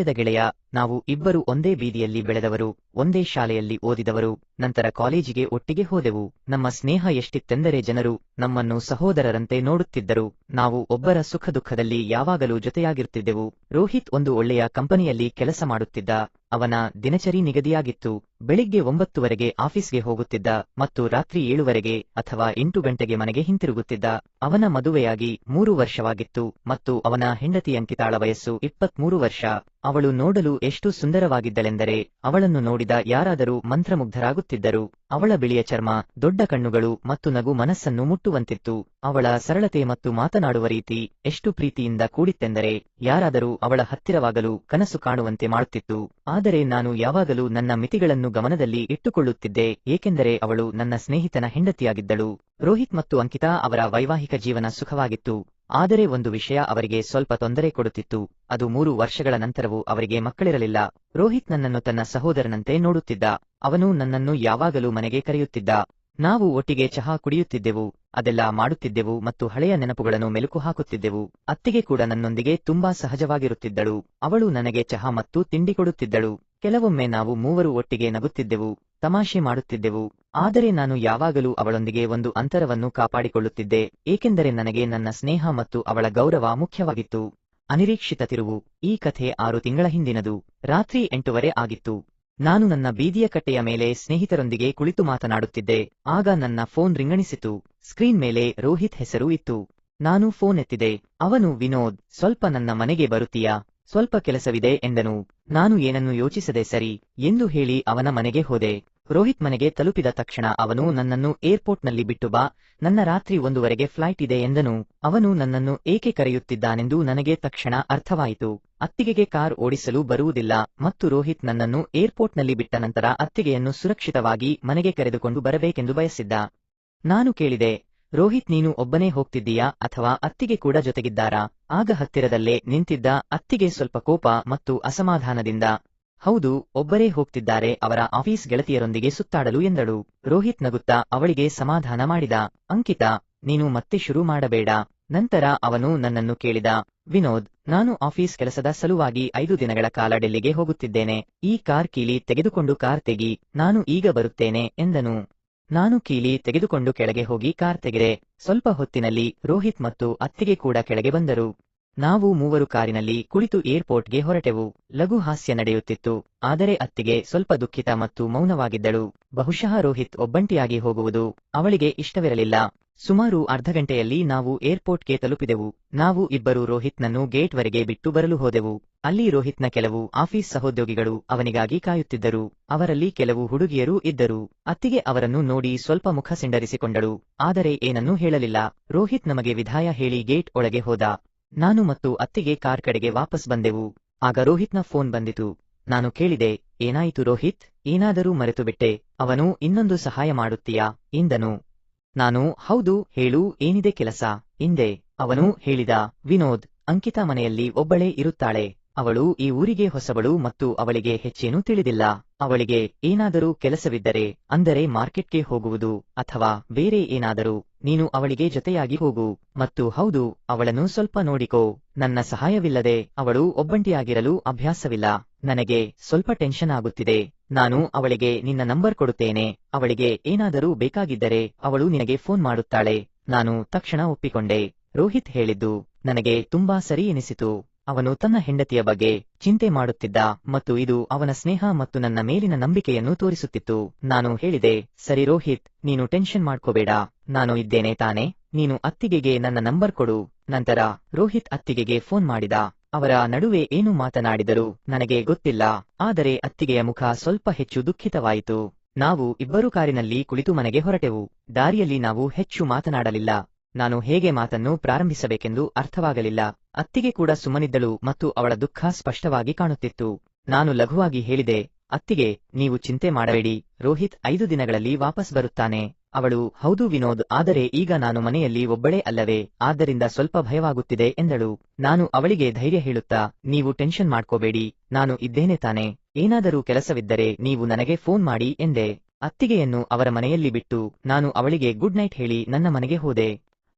ಬಾಲ್ಯದ ಗೆಳೆಯ ನಾವು ಇಬ್ಬರು ಒಂದೇ ಬೀದಿಯಲ್ಲಿ ಬೆಳೆದವರು ಒಂದೇ ಶಾಲೆಯಲ್ಲಿ ಓದಿದವರು. ನಂತರ ಕಾಲೇಜಿಗೆ ಒಟ್ಟಿಗೆ ಹೋದೆವು. ನಮ್ಮ ಸ್ನೇಹ ಎಷ್ಟಿತ್ತೆಂದರೆ ಜನರು ನಮ್ಮನ್ನು ಸಹೋದರರಂತೆ ನೋಡುತ್ತಿದ್ದರು. ನಾವು ಒಬ್ಬರ ಸುಖ ದುಃಖದಲ್ಲಿ ಯಾವಾಗಲೂ ಜೊತೆಯಾಗಿರುತ್ತಿದ್ದೆವು. ರೋಹಿತ್ ಒಂದು ಒಳ್ಳೆಯ ಕಂಪನಿಯಲ್ಲಿ ಕೆಲಸ ಮಾಡುತ್ತಿದ್ದ. ಅವನ ದಿನಚರಿ ನಿಗದಿಯಾಗಿತ್ತು. ಬೆಳಿಗ್ಗೆ ಒಂಬತ್ತುವರೆಗೆ ಆಫೀಸ್ಗೆ ಹೋಗುತ್ತಿದ್ದ ಮತ್ತು ರಾತ್ರಿ ಏಳುವರೆಗೆ ಅಥವಾ ಎಂಟು ಗಂಟೆಗೆ ಮನೆಗೆ ಹಿಂತಿರುಗುತ್ತಿದ್ದ. ಅವನ ಮದುವೆಯಾಗಿ ಮೂರು ವರ್ಷವಾಗಿತ್ತು ಮತ್ತು ಅವನ ಹೆಂಡತಿ ಅಂಕಿತಾಳ ವಯಸ್ಸು ಇಪ್ಪತ್ಮೂರು ವರ್ಷ. ಅವಳು ನೋಡಲು ಎಷ್ಟು ಸುಂದರವಾಗಿದ್ದಳೆಂದರೆ ಅವಳನ್ನು ನೋಡಿದ ಯಾರಾದರೂ ಮಂತ್ರಮುಗ್ಧರಾಗುತ್ತಿದ್ದರು ಅವಳ ಬಿಳಿಯ ಚರ್ಮ, ದೊಡ್ಡ ಕಣ್ಣುಗಳು ಮತ್ತು ನಗು ಮನಸ್ಸನ್ನು ಮುಟ್ಟುವಂತಿತ್ತು. ಅವಳ ಸರಳತೆ ಮತ್ತು ಮಾತನಾಡುವ ರೀತಿ ಎಷ್ಟು ಪ್ರೀತಿಯಿಂದ ಕೂಡಿತ್ತೆಂದರೆ, ಯಾರಾದರೂ ಅವಳ ಹತ್ತಿರವಾಗಲು ಕನಸು ಕಾಣುವಂತೆ ಮಾಡುತ್ತಿತ್ತು. ಆದರೆ ನಾನು ಯಾವಾಗಲೂ ನನ್ನ ಮಿತಿಗಳನ್ನು ಗಮನದಲ್ಲಿ ಇಟ್ಟುಕೊಳ್ಳುತ್ತಿದ್ದೆ, ಏಕೆಂದರೆ ಅವಳು ನನ್ನ ಸ್ನೇಹಿತನ ಹೆಂಡತಿಯಾಗಿದ್ದಳು. ರೋಹಿತ್ ಮತ್ತು ಅಂಕಿತಾ ಅವರ ವೈವಾಹಿಕ ಜೀವನ ಸುಖವಾಗಿತ್ತು. ಆದರೆ ಒಂದು ವಿಷಯ ಅವರಿಗೆ ಸ್ವಲ್ಪ ತೊಂದರೆ ಕೊಡುತ್ತಿತ್ತು. ಅದು ಮೂರು ವರ್ಷಗಳ ನಂತರವೂ ಅವರಿಗೆ ಮಕ್ಕಳಿರಲಿಲ್ಲ. ರೋಹಿತ್ ನನ್ನನ್ನು ತನ್ನ ಸಹೋದರನಂತೆ ನೋಡುತ್ತಿದ್ದ. ಅವನು ನನ್ನನ್ನು ಯಾವಾಗಲೂ ಮನೆಗೆ ಕರೆಯುತ್ತಿದ್ದ. ನಾವು ಒಟ್ಟಿಗೆ ಚಹಾ ಕುಡಿಯುತ್ತಿದ್ದೆವು, ಅದೆಲ್ಲ ಮಾಡುತ್ತಿದ್ದೆವು ಮತ್ತು ಹಳೆಯ ನೆನಪುಗಳನ್ನು ಮೆಲುಕು ಹಾಕುತ್ತಿದ್ದೆವು. ಅತ್ತಿಗೆ ಕೂಡ ನನ್ನೊಂದಿಗೆ ತುಂಬಾ ಸಹಜವಾಗಿರುತ್ತಿದ್ದಳು. ಅವಳು ನನಗೆ ಚಹಾ ಮತ್ತು ತಿಂಡಿ ಕೊಡುತ್ತಿದ್ದಳು. ಕೆಲವೊಮ್ಮೆ ನಾವು ಮೂವರು ಒಟ್ಟಿಗೆ ನಗುತ್ತಿದ್ದೆವು. ತಮಾಷೆ ಮಾಡುತ್ತಿದ್ದೆವು. ಆದರೆ ನಾನು ಯಾವಾಗಲೂ ಅವಳೊಂದಿಗೆ ಒಂದು ಅಂತರವನ್ನು ಕಾಪಾಡಿಕೊಳ್ಳುತ್ತಿದ್ದೆ, ಏಕೆಂದರೆ ನನಗೆ ನನ್ನ ಸ್ನೇಹ ಮತ್ತು ಅವಳ ಗೌರವ ಮುಖ್ಯವಾಗಿತ್ತು. ಅನಿರೀಕ್ಷಿತ ತಿರುವು. ಈ ಕಥೆ ಆರು ತಿಂಗಳ ಹಿಂದಿನದು. ರಾತ್ರಿ ಎಂಟುವರೆ ಆಗಿತ್ತು. ನಾನು ನನ್ನ ಬೀದಿಯ ಕಟ್ಟೆಯ ಮೇಲೆ ಸ್ನೇಹಿತರೊಂದಿಗೆ ಕುಳಿತು ಮಾತನಾಡುತ್ತಿದ್ದೆ. ಆಗ ನನ್ನ ಫೋನ್ ರಿಂಗಣಿಸಿತು. ಸ್ಕ್ರೀನ್ ಮೇಲೆ ರೋಹಿತ್ ಹೆಸರು ಇತ್ತು. ನಾನು ಫೋನ್ ಎತ್ತಿದೆ. ಅವನು ವಿನೋದ್, ಸ್ವಲ್ಪ ನನ್ನ ಮನೆಗೆ ಬರುತ್ತೀಯಾ? ಸ್ವಲ್ಪ ಕೆಲಸವಿದೆ ಎಂದನು. ನಾನು ಏನನ್ನು ಯೋಚಿಸದೆ ಸರಿ ಎಂದು ಹೇಳಿ ಅವನ ಮನೆಗೆ ಹೋದೆ. ರೋಹಿತ್ ಮನೆಗೆ ತಲುಪಿದ ತಕ್ಷಣ ಅವನು ನನ್ನನ್ನು ಏರ್ಪೋರ್ಟ್ನಲ್ಲಿ ಬಿಟ್ಟು ಬಾ, ನನ್ನ ರಾತ್ರಿ ಒಂದುವರೆಗೆ ಫ್ಲೈಟ್ ಇದೆ ಎಂದನು. ಅವನು ನನ್ನನ್ನು ಏಕೆ ಕರೆಯುತ್ತಿದ್ದಾನೆಂದು ನನಗೆ ತಕ್ಷಣ ಅರ್ಥವಾಯಿತು. ಅತ್ತಿಗೆಗೆ ಕಾರ್ ಓಡಿಸಲು ಬರುವುದಿಲ್ಲ ಮತ್ತು ರೋಹಿತ್ ನನ್ನನ್ನು ಏರ್ಪೋರ್ಟ್ನಲ್ಲಿ ಬಿಟ್ಟ ನಂತರ ಅತ್ತಿಗೆಯನ್ನು ಸುರಕ್ಷಿತವಾಗಿ ಮನೆಗೆ ಕರೆದುಕೊಂಡು ಬರಬೇಕೆಂದು ಬಯಸಿದ್ದ. ನಾನು ಕೇಳಿದೆ ರೋಹಿತ್ ನೀನು ಒಬ್ಬನೇ ಹೋಗ್ತಿದ್ದೀಯಾ ಅಥವಾ ಅತ್ತಿಗೆ ಕೂಡ ಜೊತೆಗಿದ್ದಾರಾ? ಆಗ ಹತ್ತಿರದಲ್ಲೇ ನಿಂತಿದ್ದ ಅತ್ತಿಗೆ ಸ್ವಲ್ಪ ಕೋಪ ಮತ್ತು ಅಸಮಾಧಾನದಿಂದ. ಹೌದು, ಒಬ್ಬರೇ ಹೋಗ್ತಿದ್ದಾರೆ, ಅವರ ಆಫೀಸ್ ಗೆಳತಿಯರೊಂದಿಗೆ ಸುತ್ತಾಡಲು ಎಂದಳು. ರೋಹಿತ್ ನಗುತ್ತಾ ಅವಳಿಗೆ ಸಮಾಧಾನ ಮಾಡಿದ. ಅಂಕಿತಾ, ನೀನು ಮತ್ತೆ ಶುರು ಮಾಡಬೇಡ. ನಂತರ ಅವನು ನನ್ನನ್ನು ಕೇಳಿದ. ವಿನೋದ್, ನಾನು ಆಫೀಸ್ ಕೆಲಸದ ಸಲುವಾಗಿ ಐದು ದಿನಗಳ ಕಾಲ ಡೆಲ್ಲಿಗೆ ಹೋಗುತ್ತಿದ್ದೇನೆ. ಈ ಕಾರ್ ಕೀಲಿ ತೆಗೆದುಕೊಂಡು ಕಾರ್ ತೆಗಿ, ನಾನು ಈಗ ಬರುತ್ತೇನೆ ಎಂದನು. ನಾನು ಕೀಲಿ ತೆಗೆದುಕೊಂಡು ಕೆಳಗೆ ಹೋಗಿ ಕಾರ್ ತೆಗೆದೆ. ಸ್ವಲ್ಪ ಹೊತ್ತಿನಲ್ಲಿ ರೋಹಿತ್ ಮತ್ತು ಅತ್ತಿಗೆ ಕೂಡ ಕೆಳಗೆ ಬಂದರು. ನಾವು ಮೂವರು ಕಾರಿನಲ್ಲಿ ಕುಳಿತು ಏರ್ಪೋರ್ಟ್ಗೆ ಹೊರಟೆವು. ಲಘು ಹಾಸ್ಯ ನಡೆಯುತ್ತಿತ್ತು. ಆದರೆ ಅತ್ತಿಗೆ ಸ್ವಲ್ಪ ದುಃಖಿತ ಮತ್ತು ಮೌನವಾಗಿದ್ದಳು. ಬಹುಶಃ ರೋಹಿತ್ ಒಬ್ಬಂಟಿಯಾಗಿ ಹೋಗುವುದು ಅವಳಿಗೆ ಇಷ್ಟವಿರಲಿಲ್ಲ. ಸುಮಾರು ಅರ್ಧ ಗಂಟೆಯಲ್ಲಿ ನಾವು ಏರ್ಪೋರ್ಟ್ಗೆ ತಲುಪಿದೆವು. ನಾವು ಇಬ್ಬರು ರೋಹಿತ್ನನ್ನು ಗೇಟ್ವರೆಗೆ ಬಿಟ್ಟು ಬರಲು ಹೋದೆವು. ಅಲ್ಲಿ ರೋಹಿತ್ನ ಕೆಲವು ಆಫೀಸ್ ಸಹೋದ್ಯೋಗಿಗಳು ಅವನಿಗಾಗಿ ಕಾಯುತ್ತಿದ್ದರು. ಅವರಲ್ಲಿ ಕೆಲವು ಹುಡುಗಿಯರೂ ಇದ್ದರು. ಅತ್ತಿಗೆ ಅವರನ್ನು ನೋಡಿ ಸ್ವಲ್ಪ ಮುಖ ಸಿಂಡರಿಸಿಕೊಂಡಳು. ಆದರೆ ಏನನ್ನೂ ಹೇಳಲಿಲ್ಲ. ರೋಹಿತ್ ನಮಗೆ ವಿಧಾಯ ಹೇಳಿ ಗೇಟ್ ಒಳಗೆ ಹೋದ. ನಾನು ಮತ್ತು ಅತ್ತಿಗೆ ಕಾರ್ ಕಡೆಗೆ ವಾಪಸ್ ಬಂದೆವು. ಆಗ ರೋಹಿತ್ನ ಫೋನ್ ಬಂದಿತು. ನಾನು ಕೇಳಿದೆ, ಏನಾಯಿತು ರೋಹಿತ್? ಏನಾದರೂ ಮರೆತು ಬಿಟ್ಟೆ ಅವನು ಇನ್ನೊಂದು ಸಹಾಯ ಮಾಡುತ್ತೀಯಾ? ಎಂದನು. ನಾನು, ಹೌದು, ಹೇಳು, ಏನಿದೆ ಕೆಲಸ? ಹಿಂದೆ, ಅವನು ಹೇಳಿದ, ವಿನೋದ್, ಅಂಕಿತಾ ಮನೆಯಲ್ಲಿ ಒಬ್ಬಳೇ ಇರುತ್ತಾಳೆ. ಅವಳು ಈ ಊರಿಗೆ ಹೊಸಬಳು ಮತ್ತು ಅವಳಿಗೆ ಹೆಚ್ಚೇನೂ ತಿಳಿದಿಲ್ಲ. ಅವಳಿಗೆ, ಏನಾದರೂ ಕೆಲಸವಿದ್ದರೆ, ಅಂದರೆ ಮಾರ್ಕೆಟ್ಗೆ ಹೋಗುವುದು, ಅಥವಾ ಬೇರೆ ಏನಾದರೂ, ನೀನು ಅವಳಿಗೆ ಜೊತೆಯಾಗಿ ಹೋಗು. ಮತ್ತು ಹೌದು, ಅವಳನ್ನು ಸ್ವಲ್ಪ ನೋಡಿಕೋ. ನನ್ನ ಸಹಾಯವಿಲ್ಲದೆ ಅವಳು ಒಬ್ಬಂಟಿಯಾಗಿರಲು ಅಭ್ಯಾಸವಿಲ್ಲ. ನನಗೆ ಸ್ವಲ್ಪ ಟೆನ್ಷನ್ ಆಗುತ್ತಿದೆ. ನಾನು ಅವಳಿಗೆ ನಿನ್ನ ನಂಬರ್ ಕೊಡುತ್ತೇನೆ. ಅವಳಿಗೆ ಏನಾದರೂ ಬೇಕಾಗಿದ್ದರೆ ಅವಳು ನಿನಗೆ ಫೋನ್ ಮಾಡುತ್ತಾಳೆ. ನಾನು ತಕ್ಷಣ ಒಪ್ಪಿಕೊಂಡೆ. ರೋಹಿತ್ ಹೇಳಿದ್ದು, ನನಗೆ ತುಂಬಾ ಸರಿ ಎನಿಸಿತು. ಅವನು ತನ್ನ ಹೆಂಡತಿಯ ಬಗ್ಗೆ ಚಿಂತೆ ಮಾಡುತ್ತಿದ್ದ ಮತ್ತು ಇದು ಅವನ ಸ್ನೇಹ ಮತ್ತು ನನ್ನ ಮೇಲಿನ ನಂಬಿಕೆಯನ್ನು ತೋರಿಸುತ್ತಿತ್ತು. ನಾನು ಹೇಳಿದೆ, ಸರಿ ರೋಹಿತ್, ನೀನು ಟೆನ್ಷನ್ ಮಾಡ್ಕೋಬೇಡ. ನಾನು ಇದ್ದೇನೆ ತಾನೆ. ನೀನು ಅತ್ತಿಗೆಗೆ ನನ್ನ ನಂಬರ್ ಕೊಡು. ನಂತರ ರೋಹಿತ್ ಅತ್ತಿಗೆಗೆ ಫೋನ್ ಮಾಡಿದ. ಅವರ ನಡುವೆ ಏನು ಮಾತನಾಡಿದರು ನನಗೆ ಗೊತ್ತಿಲ್ಲ, ಆದರೆ ಅತ್ತಿಗೆಯ ಮುಖ ಸ್ವಲ್ಪ ಹೆಚ್ಚು ದುಃಖಿತವಾಯಿತು. ನಾವು ಇಬ್ಬರು ಕಾರಿನಲ್ಲಿ ಕುಳಿತು ಮನೆಗೆ ಹೊರಟೆವು. ದಾರಿಯಲ್ಲಿ ನಾವು ಹೆಚ್ಚು ಮಾತನಾಡಲಿಲ್ಲ. ನಾನು ಹೇಗೆ ಮಾತನ್ನು ಪ್ರಾರಂಭಿಸಬೇಕೆಂದು ಅರ್ಥವಾಗಲಿಲ್ಲ. ಅತ್ತಿಗೆ ಕೂಡ ಸುಮ್ಮನಿದ್ದಳು ಮತ್ತು ಅವಳ ದುಃಖ ಸ್ಪಷ್ಟವಾಗಿ ಕಾಣುತ್ತಿತ್ತು. ನಾನು ಲಘುವಾಗಿ ಹೇಳಿದೆ, ಅತ್ತಿಗೆ, ನೀವು ಚಿಂತೆ ಮಾಡಬೇಡಿ. ರೋಹಿತ್ ಐದು ದಿನಗಳಲ್ಲಿ ವಾಪಸ್ ಬರುತ್ತಾನೆ. ಅವಳು, ಹೌದು ವಿನೋದ್, ಆದರೆ ಈಗ ನಾನು ಮನೆಯಲ್ಲಿ ಒಬ್ಬಳೇ ಅಲ್ಲವೇ, ಆದ್ದರಿಂದ ಸ್ವಲ್ಪ ಭಯವಾಗುತ್ತಿದೆ ಎಂದಳು. ನಾನು ಅವಳಿಗೆ ಧೈರ್ಯ ಹೇಳುತ್ತಾ, ನೀವು ಟೆನ್ಷನ್ ಮಾಡ್ಕೋಬೇಡಿ, ನಾನು ಇದ್ದೇನೆ ತಾನೆ, ಏನಾದರೂ ಕೆಲಸವಿದ್ದರೆ ನೀವು ನನಗೆ ಫೋನ್ ಮಾಡಿ ಎಂದೆ. ಅತ್ತಿಗೆಯನ್ನು ಅವರ ಮನೆಯಲ್ಲಿ ಬಿಟ್ಟು, ನಾನು ಅವಳಿಗೆ ಗುಡ್ ನೈಟ್ ಹೇಳಿ ನನ್ನ ಮನೆಗೆ ಹೋದೆ.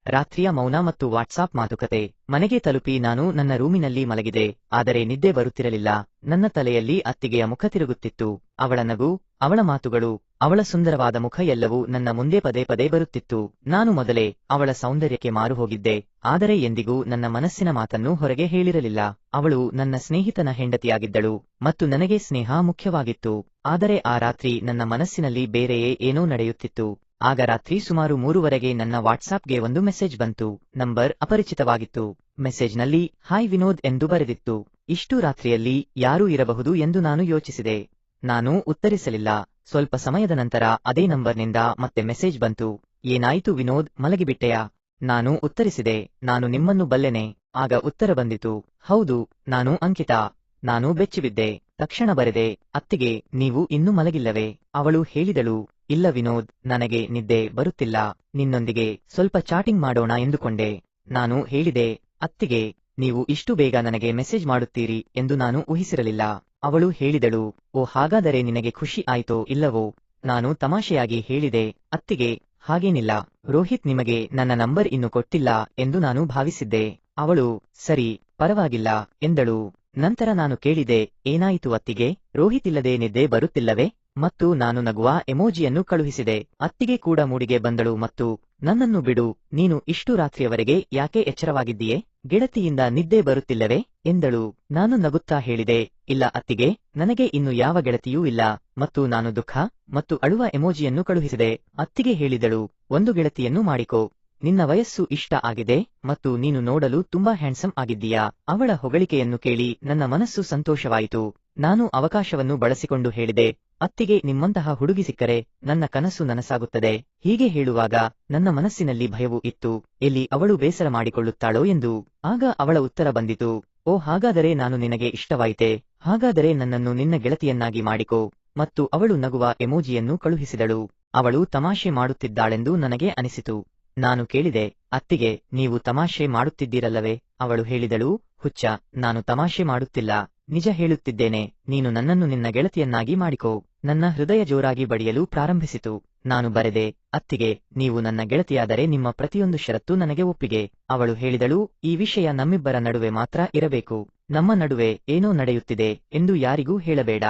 ರಾತ್ರಿಯ ಮೌನ ಮತ್ತು ವಾಟ್ಸಾಪ್ ಮಾತುಕತೆ. ಮನೆಗೆ ತಲುಪಿ ನಾನು ನನ್ನ ರೂಮಿನಲ್ಲಿ ಮಲಗಿದೆ, ಆದರೆ ನಿದ್ದೆ ಬರುತ್ತಿರಲಿಲ್ಲ. ನನ್ನ ತಲೆಯಲ್ಲಿ ಅತ್ತಿಗೆಯ ಮುಖ ತಿರುಗುತ್ತಿತ್ತು. ಅವಳ ನಗು, ಅವಳ ಮಾತುಗಳು, ಅವಳ ಸುಂದರವಾದ ಮುಖ ಎಲ್ಲವೂ ನನ್ನ ಮುಂದೆ ಪದೇ ಪದೇ ಬರುತ್ತಿತ್ತು. ನಾನು ಮೊದಲೇ ಅವಳ ಸೌಂದರ್ಯಕ್ಕೆ ಮಾರು ಹೋಗಿದ್ದೆ, ಆದರೆ ಎಂದಿಗೂ ನನ್ನ ಮನಸ್ಸಿನ ಮಾತನ್ನು ಹೊರಗೆ ಹೇಳಿರಲಿಲ್ಲ. ಅವಳು ನನ್ನ ಸ್ನೇಹಿತನ ಹೆಂಡತಿಯಾಗಿದ್ದಳು ಮತ್ತು ನನಗೆ ಸ್ನೇಹ ಮುಖ್ಯವಾಗಿತ್ತು. ಆದರೆ ಆ ರಾತ್ರಿ ನನ್ನ ಮನಸ್ಸಿನಲ್ಲಿ ಬೇರೆಯೇ ಏನೋ ನಡೆಯುತ್ತಿತ್ತು. ಆಗ ರಾತ್ರಿ ಸುಮಾರು ಮೂರುವರೆಗೆ ನನ್ನ ವಾಟ್ಸಾಪ್ಗೆ ಒಂದು ಮೆಸೇಜ್ ಬಂತು. ನಂಬರ್ ಅಪರಿಚಿತವಾಗಿತ್ತು. ಮೆಸೇಜ್ನಲ್ಲಿ, ಹಾಯ್ ವಿನೋದ್ ಎಂದು ಬರೆದಿತ್ತು. ಇಷ್ಟು ರಾತ್ರಿಯಲ್ಲಿ ಯಾರೂ ಇರಬಹುದು ಎಂದು ನಾನು ಯೋಚಿಸಿದೆ. ನಾನು ಉತ್ತರಿಸಲಿಲ್ಲ. ಸ್ವಲ್ಪ ಸಮಯದ ನಂತರ ಅದೇ ನಂಬರ್ನಿಂದ ಮತ್ತೆ ಮೆಸೇಜ್ ಬಂತು. ಏನಾಯಿತು ವಿನೋದ್, ಮಲಗಿಬಿಟ್ಟೆಯಾ? ನಾನು ಉತ್ತರಿಸಿದೆ. ನಾನು ನಿಮ್ಮನ್ನು ಬಲ್ಲೆನೆ. ಆಗ ಉತ್ತರ ಬಂದಿತು. ಹೌದು, ನಾನು ಅಂಕಿತಾ. ನಾನು ಬೆಚ್ಚಿಬಿದ್ದೆ. ತಕ್ಷಣ ಬರೆದೆ, ಅತ್ತಿಗೆ, ನೀವು ಇನ್ನೂ ಮಲಗಿಲ್ಲವೇ? ಅವಳು ಹೇಳಿದಳು. ಇಲ್ಲ ವಿನೋದ್, ನನಗೆ ನಿದ್ದೆ ಬರುತ್ತಿಲ್ಲ, ನಿನ್ನೊಂದಿಗೆ ಸ್ವಲ್ಪ ಚಾಟಿಂಗ್ ಮಾಡೋಣ ಎಂದುಕೊಂಡೆ. ನಾನು ಹೇಳಿದೆ, ಅತ್ತಿಗೆ, ನೀವು ಇಷ್ಟು ಬೇಗ ನನಗೆ ಮೆಸೇಜ್ ಮಾಡುತ್ತೀರಿ ಎಂದು ನಾನು ಊಹಿಸಿರಲಿಲ್ಲ. ಅವಳು ಹೇಳಿದಳು, ಓ ಹಾಗಾದರೆ ನಿನಗೆ ಖುಷಿ ಆಯ್ತೋ ಇಲ್ಲವೋ? ನಾನು ತಮಾಷೆಯಾಗಿ ಹೇಳಿದೆ, ಅತ್ತಿಗೆ, ಹಾಗೇನಿಲ್ಲ, ರೋಹಿತ್ ನಿಮಗೆ ನನ್ನ ನಂಬರ್ ಇನ್ನು ಕೊಟ್ಟಿಲ್ಲ ಎಂದು ನಾನು ಭಾವಿಸಿದ್ದೆ. ಅವಳು, ಸರಿ, ಪರವಾಗಿಲ್ಲ, ಎಂದಳು. ನಂತರ ನಾನು ಕೇಳಿದೆ, ಏನಾಯಿತು ಅತ್ತಿಗೆ? ರೋಹಿತ್ ಇಲ್ಲದೆ ನಿದ್ದೆ ಬರುತ್ತಿಲ್ಲವೇ? ಮತ್ತು ನಾನು ನಗುವ ಎಮೋಜಿಯನ್ನು ಕಳುಹಿಸಿದೆ. ಅತ್ತಿಗೆ ಕೂಡ ಮೂಡಿಗೆ ಬಂದಳು ಮತ್ತು, ನನ್ನನ್ನು ಬಿಡು, ನೀನು ಇಷ್ಟು ರಾತ್ರಿಯವರೆಗೆ ಯಾಕೆ ಎಚ್ಚರವಾಗಿದ್ದೀಯೆ? ಗೆಳತಿಯಿಂದ ನಿದ್ದೆ ಬರುತ್ತಿಲ್ಲವೇ? ಎಂದಳು. ನಾನು ನಗುತ್ತಾ ಹೇಳಿದೆ, ಇಲ್ಲ ಅತ್ತಿಗೆ, ನನಗೆ ಇನ್ನು ಯಾವ ಗೆಳತಿಯೂ ಇಲ್ಲ. ಮತ್ತು ನಾನು ದುಃಖ ಮತ್ತು ಅಳುವ ಎಮೋಜಿಯನ್ನು ಕಳುಹಿಸಿದೆ. ಅತ್ತಿಗೆ ಹೇಳಿದಳು, ಒಂದು ಗೆಳತಿಯನ್ನು ಮಾಡಿಕೋ. ನಿನ್ನ ವಯಸ್ಸು ಇಷ್ಟ ಆಗಿದೆ ಮತ್ತು ನೀನು ನೋಡಲು ತುಂಬಾ ಹ್ಯಾಂಡ್ಸಮ್ ಆಗಿದ್ದೀಯಾ? ಅವಳ ಹೊಗಳಿಕೆಯನ್ನು ಕೇಳಿ ನನ್ನ ಮನಸ್ಸು ಸಂತೋಷವಾಯಿತು. ನಾನು ಅವಕಾಶವನ್ನು ಬಳಸಿಕೊಂಡು ಹೇಳಿದೆ, ಅತ್ತಿಗೆ ನಿಮ್ಮಂತಹ ಹುಡುಗಿ ಸಿಕ್ಕರೆ ನನ್ನ ಕನಸು ನನಸಾಗುತ್ತದೆ. ಹೀಗೆ ಹೇಳುವಾಗ ನನ್ನ ಮನಸ್ಸಿನಲ್ಲಿ ಭಯವು ಇತ್ತು. ಎಲ್ಲಿ ಅವಳು ಬೇಸರ ಮಾಡಿಕೊಳ್ಳುತ್ತಾಳೋ ಎಂದು. ಆಗ ಅವಳ ಉತ್ತರ ಬಂದಿತು, ಓ ಹಾಗಾದರೆ ನಾನು ನಿನಗೆ ಇಷ್ಟವಾಯಿತೆ. ಹಾಗಾದರೆ ನನ್ನನ್ನು ನಿನ್ನ ಗೆಳತಿಯನ್ನಾಗಿ ಮಾಡಿಕೋ. ಮತ್ತು ಅವಳು ನಗುವ ಎಮೋಜಿಯನ್ನು ಕಳುಹಿಸಿದಳು. ಅವಳು ತಮಾಷೆ ಮಾಡುತ್ತಿದ್ದಾಳೆಂದು ನನಗೆ ಅನಿಸಿತು. ನಾನು ಕೇಳಿದೆ, ಅತ್ತಿಗೆ, ನೀವು ತಮಾಷೆ ಮಾಡುತ್ತಿದ್ದೀರಲ್ಲವೇ? ಅವಳು ಹೇಳಿದಳು, ಹುಚ್ಚ, ನಾನು ತಮಾಷೆ ಮಾಡುತ್ತಿಲ್ಲ, ನಿಜ ಹೇಳುತ್ತಿದ್ದೇನೆ, ನೀನು ನನ್ನನ್ನು ನಿನ್ನ ಗೆಳತಿಯನ್ನಾಗಿ ಮಾಡಿಕೋ. ನನ್ನ ಹೃದಯ ಜೋರಾಗಿ ಬಡಿಯಲು ಪ್ರಾರಂಭಿಸಿತು. ನಾನು ಬರೆದೆ, ಅತ್ತಿಗೆ, ನೀವು ನನ್ನ ಗೆಳತಿಯಾದರೆ ನಿಮ್ಮ ಪ್ರತಿಯೊಂದು ಷರತ್ತು ನನಗೆ ಒಪ್ಪಿಗೆ. ಅವಳು ಹೇಳಿದಳು, ಈ ವಿಷಯ ನಮ್ಮಿಬ್ಬರ ನಡುವೆ ಮಾತ್ರ ಇರಬೇಕು. ನಮ್ಮ ನಡುವೆ ಏನೋ ನಡೆಯುತ್ತಿದೆ ಎಂದು ಯಾರಿಗೂ ಹೇಳಬೇಡ.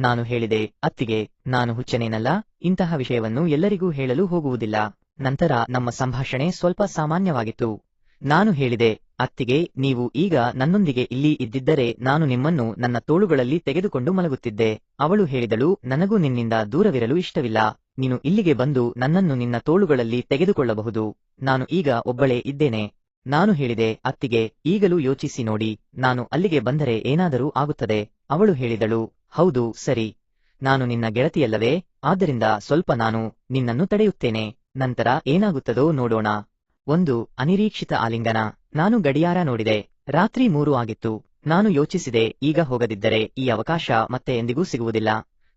ನಾನು ಹೇಳಿದೆ, ಅತ್ತಿಗೆ, ನಾನು ಹುಚ್ಚನೇನಲ್ಲ, ಇಂತಹ ವಿಷಯವನ್ನು ಎಲ್ಲರಿಗೂ ಹೇಳಲು ಹೋಗುವುದಿಲ್ಲ. ನಂತರ ನಮ್ಮ ಸಂಭಾಷಣೆ ಸ್ವಲ್ಪ ಸಾಮಾನ್ಯವಾಗಿತ್ತು. ನಾನು ಹೇಳಿದೆ, ಅತ್ತಿಗೆ, ನೀವು ಈಗ ನನ್ನೊಂದಿಗೆ ಇಲ್ಲಿ ಇದ್ದಿದ್ದರೆ ನಾನು ನಿಮ್ಮನ್ನು ನನ್ನ ತೋಳುಗಳಲ್ಲಿ ತೆಗೆದುಕೊಂಡು ಮಲಗುತ್ತಿದ್ದೆ. ಅವಳು ಹೇಳಿದಳು, ನನಗೂ ನಿನ್ನಿಂದ ದೂರವಿರಲು ಇಷ್ಟವಿಲ್ಲ. ನೀನು ಇಲ್ಲಿಗೆ ಬಂದು ನನ್ನನ್ನು ನಿನ್ನ ತೋಳುಗಳಲ್ಲಿ ತೆಗೆದುಕೊಳ್ಳಬಹುದು. ನಾನು ಈಗ ಒಬ್ಬಳೇ ಇದ್ದೇನೆ. ನಾನು ಹೇಳಿದೆ, ಅತ್ತಿಗೆ, ಈಗಲೂ ಯೋಚಿಸಿ ನೋಡಿ, ನಾನು ಅಲ್ಲಿಗೆ ಬಂದರೆ ಏನಾದರೂ ಆಗುತ್ತದೆ. ಅವಳು ಹೇಳಿದಳು, ಹೌದು, ಸರಿ. ನಾನು ನಿನ್ನ ಗೆಳತಿಯಲ್ಲವೇ, ಆದ್ದರಿಂದ ಸ್ವಲ್ಪ ನಾನು ನಿನ್ನನ್ನು ತಡೆಯುತ್ತೇನೆ. ನಂತರ ಏನಾಗುತ್ತದೋ ನೋಡೋಣ. ಒಂದು, ಅನಿರೀಕ್ಷಿತ ಆಲಿಂಗನ. ನಾನು ಗಡಿಯಾರ ನೋಡಿದೆ. ರಾತ್ರಿ ಮೂರು ಆಗಿತ್ತು. ನಾನು ಯೋಚಿಸಿದೆ, ಈಗ ಹೋಗದಿದ್ದರೆ ಈ ಅವಕಾಶ ಮತ್ತೆ ಎಂದಿಗೂ ಸಿಗುವುದಿಲ್ಲ.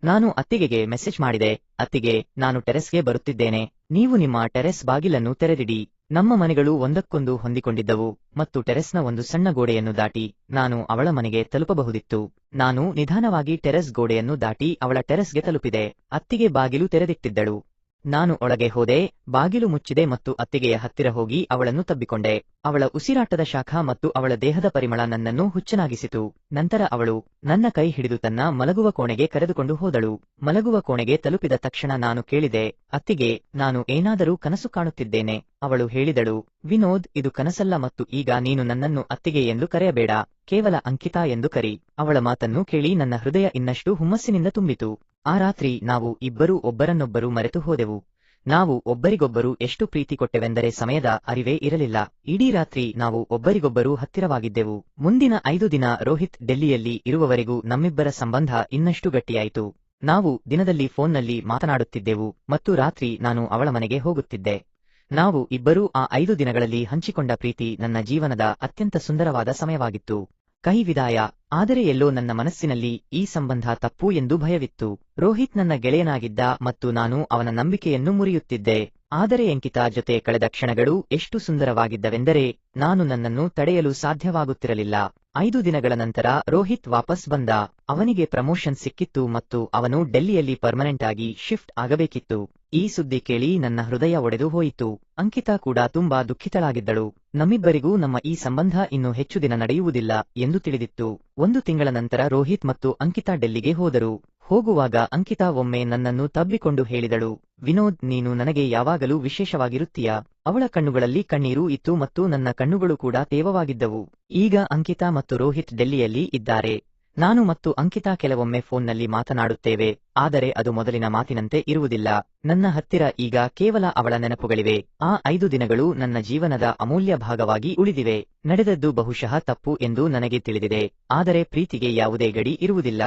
ನಾನು ಅತ್ತಿಗೆಗೆ ಮೆಸೇಜ್ ಮಾಡಿದೆ. ಅತ್ತಿಗೆ, ನಾನು ಟೆರೆಸ್ಗೆ ಬರುತ್ತಿದ್ದೇನೆ. ನೀವು ನಿಮ್ಮ ಟೆರೆಸ್ ಬಾಗಿಲನ್ನು ತೆರೆದಿಡಿ. ನಮ್ಮ ಮನೆಗಳು ಒಂದಕ್ಕೊಂದು ಹೊಂದಿಕೊಂಡಿದ್ದವು ಮತ್ತು ಟೆರೆಸ್ನ ಒಂದು ಸಣ್ಣ ಗೋಡೆಯನ್ನು ದಾಟಿ ನಾನು ಅವಳ ಮನೆಗೆ ತಲುಪಬಹುದಿತ್ತು. ನಾನು ನಿಧಾನವಾಗಿ ಟೆರೆಸ್ ಗೋಡೆಯನ್ನು ದಾಟಿ ಅವಳ ಟೆರೆಸ್ಗೆ ತಲುಪಿದೆ. ಅತ್ತಿಗೆ ಬಾಗಿಲು ತೆರೆದಿಟ್ಟಿದ್ದಳು. ನಾನು ಒಳಗೆ ಹೋದೆ, ಬಾಗಿಲು ಮುಚ್ಚಿದೆ ಮತ್ತು ಅತ್ತಿಗೆಯ ಹತ್ತಿರ ಹೋಗಿ ಅವಳನ್ನು ತಬ್ಬಿಕೊಂಡೆ. ಅವಳ ಉಸಿರಾಟದ ಶಾಖ ಮತ್ತು ಅವಳ ದೇಹದ ಪರಿಮಳ ನನ್ನನ್ನು ಹುಚ್ಚನಾಗಿಸಿತು. ನಂತರ ಅವಳು ನನ್ನ ಕೈ ಹಿಡಿದು ತನ್ನ ಮಲಗುವ ಕೋಣೆಗೆ ಕರೆದುಕೊಂಡು ಹೋದಳು. ಮಲಗುವ ಕೋಣೆಗೆ ತಲುಪಿದ ತಕ್ಷಣ ನಾನು ಕೇಳಿದೆ, ಅತ್ತಿಗೆ, ನಾನು ಏನಾದರೂ ಕನಸು ಕಾಣುತ್ತಿದ್ದೇನೆ. ಅವಳು ಹೇಳಿದಳು, ವಿನೋದ್, ಇದು ಕನಸಲ್ಲ ಮತ್ತು ಈಗ ನೀನು ನನ್ನನ್ನು ಅತ್ತಿಗೆ ಎಂದು ಕರೆಯಬೇಡ. ಕೇವಲ ಅಂಕಿತಾ ಎಂದು ಕರಿ. ಅವಳ ಮಾತನ್ನು ಕೇಳಿ ನನ್ನ ಹೃದಯ ಇನ್ನಷ್ಟು ಹುಮ್ಮಸ್ಸಿನಿಂದ ತುಂಬಿತು. ಆ ರಾತ್ರಿ ನಾವು ಇಬ್ಬರೂ ಒಬ್ಬರನ್ನೊಬ್ಬರು ಮರೆತು ಹೋದೆವು. ನಾವು ಒಬ್ಬರಿಗೊಬ್ಬರು ಎಷ್ಟು ಪ್ರೀತಿ ಕೊಟ್ಟೆವೆಂದರೆ ಸಮಯದ ಅರಿವೇ ಇರಲಿಲ್ಲ. ಇಡೀ ರಾತ್ರಿ ನಾವು ಒಬ್ಬರಿಗೊಬ್ಬರು ಹತ್ತಿರವಾಗಿದ್ದೆವು. ಮುಂದಿನ ಐದು ದಿನ ರೋಹಿತ್ ಡೆಲ್ಲಿಯಲ್ಲಿ ಇರುವವರೆಗೂ ನಮ್ಮಿಬ್ಬರ ಸಂಬಂಧ ಇನ್ನಷ್ಟು ಗಟ್ಟಿಯಾಯಿತು. ನಾವು ದಿನದಲ್ಲಿ ಫೋನ್ನಲ್ಲಿ ಮಾತನಾಡುತ್ತಿದ್ದೆವು ಮತ್ತು ರಾತ್ರಿ ನಾನು ಅವಳ ಮನೆಗೆ ಹೋಗುತ್ತಿದ್ದೆ. ನಾವು ಇಬ್ಬರೂ ಆ ಐದು ದಿನಗಳಲ್ಲಿ ಹಂಚಿಕೊಂಡ ಪ್ರೀತಿ ನನ್ನ ಜೀವನದ ಅತ್ಯಂತ ಸುಂದರವಾದ ಸಮಯವಾಗಿತ್ತು. ಕಹಿ ವಿದಾಯ ಆದರೆ ಎಲ್ಲೋ ನನ್ನ ಮನಸ್ಸಿನಲ್ಲಿ ಈ ಸಂಬಂಧ ತಪ್ಪು ಎಂದು ಭಯವಿತ್ತು. ರೋಹಿತ್ ನನ್ನ ಗೆಳೆಯನಾಗಿದ್ದ ಮತ್ತು ನಾನು ಅವನ ನಂಬಿಕೆಯನ್ನು ಮುರಿಯುತ್ತಿದ್ದೆ. ಆದರೆ ಅಂಕಿತಾ ಜೊತೆ ಕಳೆದ ಕ್ಷಣಗಳು ಎಷ್ಟು ಸುಂದರವಾಗಿದ್ದವೆಂದರೆ ನಾನು ನನ್ನನ್ನು ತಡೆಯಲು ಸಾಧ್ಯವಾಗುತ್ತಿರಲಿಲ್ಲ. ಐದು ದಿನಗಳ ನಂತರ ರೋಹಿತ್ ವಾಪಸ್ ಬಂದ. ಅವನಿಗೆ ಪ್ರಮೋಷನ್ ಸಿಕ್ಕಿತ್ತು ಮತ್ತು ಅವನು ಡೆಲ್ಲಿಯಲ್ಲಿ ಪರ್ಮನೆಂಟ್ ಆಗಿ ಶಿಫ್ಟ್ ಆಗಬೇಕಿತ್ತು. ಈ ಸುದ್ದಿ ಕೇಳಿ ನನ್ನ ಹೃದಯ ಒಡೆದು ಹೋಯಿತು. ಅಂಕಿತಾ ಕೂಡ ತುಂಬಾ ದುಃಖಿತಳಾಗಿದ್ದಳು. ನಮ್ಮಿಬ್ಬರಿಗೂ ನಮ್ಮ ಈ ಸಂಬಂಧ ಇನ್ನು ಹೆಚ್ಚು ದಿನ ನಡೆಯುವುದಿಲ್ಲ ಎಂದು ತಿಳಿದಿತ್ತು. ಒಂದು ತಿಂಗಳ ನಂತರ ರೋಹಿತ್ ಮತ್ತು ಅಂಕಿತಾ ಡೆಲ್ಲಿಗೆ ಹೋದರು. ಹೋಗುವಾಗ ಅಂಕಿತಾ ಒಮ್ಮೆ ನನ್ನನ್ನು ತಬ್ಬಿಕೊಂಡು ಹೇಳಿದಳು, ವಿನೋದ್, ನೀನು ನನಗೆ ಯಾವಾಗಲೂ ವಿಶೇಷವಾಗಿರುತ್ತೀಯ? ಅವಳ ಕಣ್ಣುಗಳಲ್ಲಿ ಕಣ್ಣೀರು ಇತ್ತು ಮತ್ತು ನನ್ನ ಕಣ್ಣುಗಳು ಕೂಡ ತೇವವಾಗಿದ್ದವು. ಈಗ ಅಂಕಿತಾ ಮತ್ತು ರೋಹಿತ್ ಡೆಲ್ಲಿಯಲ್ಲಿ ಇದ್ದಾರೆ. ನಾನು ಮತ್ತು ಅಂಕಿತಾ ಕೆಲವೊಮ್ಮೆ ಫೋನ್ನಲ್ಲಿ ಮಾತನಾಡುತ್ತೇವೆ, ಆದರೆ ಅದು ಮೊದಲಿನ ಮಾತಿನಂತೆ ಇರುವುದಿಲ್ಲ. ನನ್ನ ಹತ್ತಿರ ಈಗ ಕೇವಲ ಅವಳ ನೆನಪುಗಳಿವೆ. ಆ ಐದು ದಿನಗಳು ನನ್ನ ಜೀವನದ ಅಮೂಲ್ಯ ಭಾಗವಾಗಿ ಉಳಿದಿವೆ. ನಡೆದದ್ದು ಬಹುಶಃ ತಪ್ಪು ಎಂದು ನನಗೆ ತಿಳಿದಿದೆ, ಆದರೆ ಪ್ರೀತಿಗೆ ಯಾವುದೇ ಗಡಿ ಇರುವುದಿಲ್ಲ.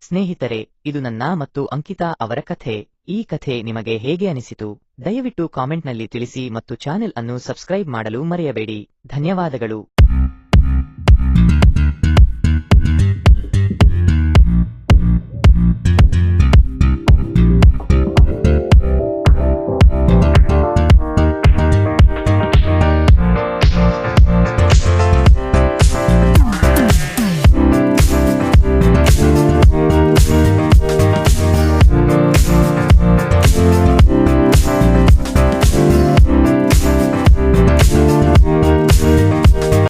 ಸ್ನೇಹಿತರೆ, ಇದು ನನ್ನ ಮತ್ತು ಅಂಕಿತಾ ಅವರ ಕಥೆ. ಈ ಕಥೆ ನಿಮಗೆ ಹೇಗೆ ಅನಿಸಿತು? ದಯವಿಟ್ಟು ಕಾಮೆಂಟ್ನಲ್ಲಿ ತಿಳಿಸಿ ಮತ್ತು ಚಾನೆಲ್ ಅನ್ನು ಸಬ್ಸ್ಕ್ರೈಬ್ ಮಾಡಲು ಮರೆಯಬೇಡಿ. ಧನ್ಯವಾದಗಳು.